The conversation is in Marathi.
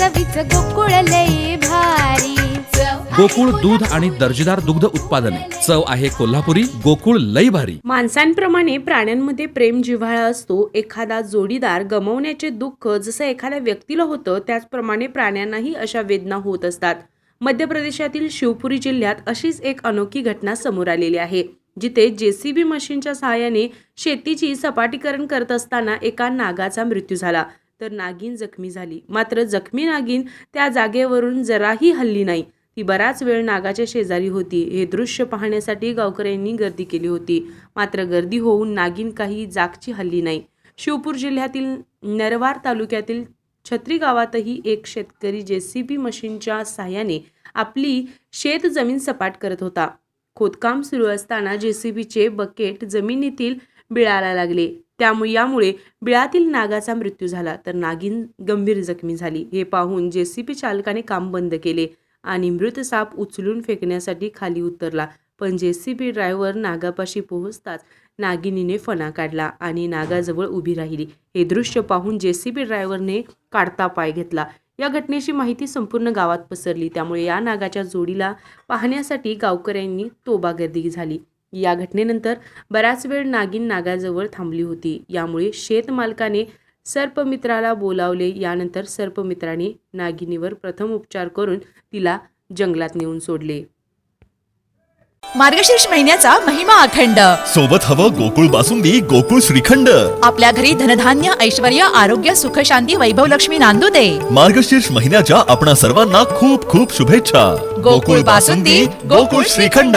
चवीच गोकुळ लई भारी. गोकुळ दूध आणि दर्जेदार दुग्ध उत्पादने. चव आहे कोल्हापुरी गोकुळ लई भारी. माणसांप्रमाणे प्राण्यांमध्ये प्रेम जिव्हाळा असतो एखादा जोडीदार गमावण्याचे दुःख जसं एखाद्या व्यक्तीला होतं त्याचप्रमाणे प्राण्यांनाही अशा वेदना होत असतात. मध्य प्रदेशातील शिवपुरी जिल्ह्यात अशीच एक अनोखी घटना समोर आलेली आहे जिथे जेसीबी मशीनच्या सहाय्याने शेतीची सपाटीकरण करत असताना एका नागाचा मृत्यू झाला. तर नागिन जखमी झाली. मात्र जखमी नागिन त्या जागेवरून जराही हल्ली नाही. ती बराच वेळ नागाच्या शेजारी होती. हे दृश्य पाहण्यासाठी गावकऱ्यांनी गर्दी केली होती. मात्र गर्दी होऊन नागिन काही जागची हल्ली नाही. शिवपूर जिल्ह्यातील नरवार तालुक्यातील छत्री गावातही एक शेतकरी जे सी बी मशीनच्या सहाय्याने आपली शेत जमीन सपाट करत होता. खोदकाम सुरू असताना जे सी बीचे बकेट जमिनीतील बिळाला लागले. त्यामुळे यामुळे बिळातील नागाचा मृत्यू झाला. तर नागिन गंभीर जखमी झाली. हे पाहून जेसीपी चालकाने काम बंद केले आणि मृत साप उचलून फेकण्यासाठी खाली उतरला. पण जेसीबी ड्रायव्हर नागापाशी पोहोचताच नागिनीने फणा काढला आणि नागाजवळ उभी राहिली. हे दृश्य पाहून जेसीबी ड्रायव्हरने काढता पाय घेतला. या घटनेची माहिती संपूर्ण गावात पसरली. त्यामुळे या नागाच्या जोडीला पाहण्यासाठी गावकऱ्यांनी तोबागर्दी झाली. या घटनेनंतर बराच वेळ नागिन नागाजवळ थांबली होती. यामुळे शेतमालकाने सर्पमित्राला बोलावले. यानंतर सर्पमित्राने नागिनीवर प्रथम उपचार करून तिला जंगलात नेऊन सोडले. मार्गशीर्ष महिन्याचा महिमा अखंड. सोबत हवं गोकुळ बासुंदी गोकुळ श्रीखंड. आपल्या घरी धनधान्य ऐश्वर आरोग्य सुख शांती वैभव लक्ष्मी नांदू दे. मार्गशीर्ष महिन्याच्या आपणा सर्वांना खूप खूप शुभेच्छा. गोकुळ बासुंदी, गोकुळ श्रीखंड.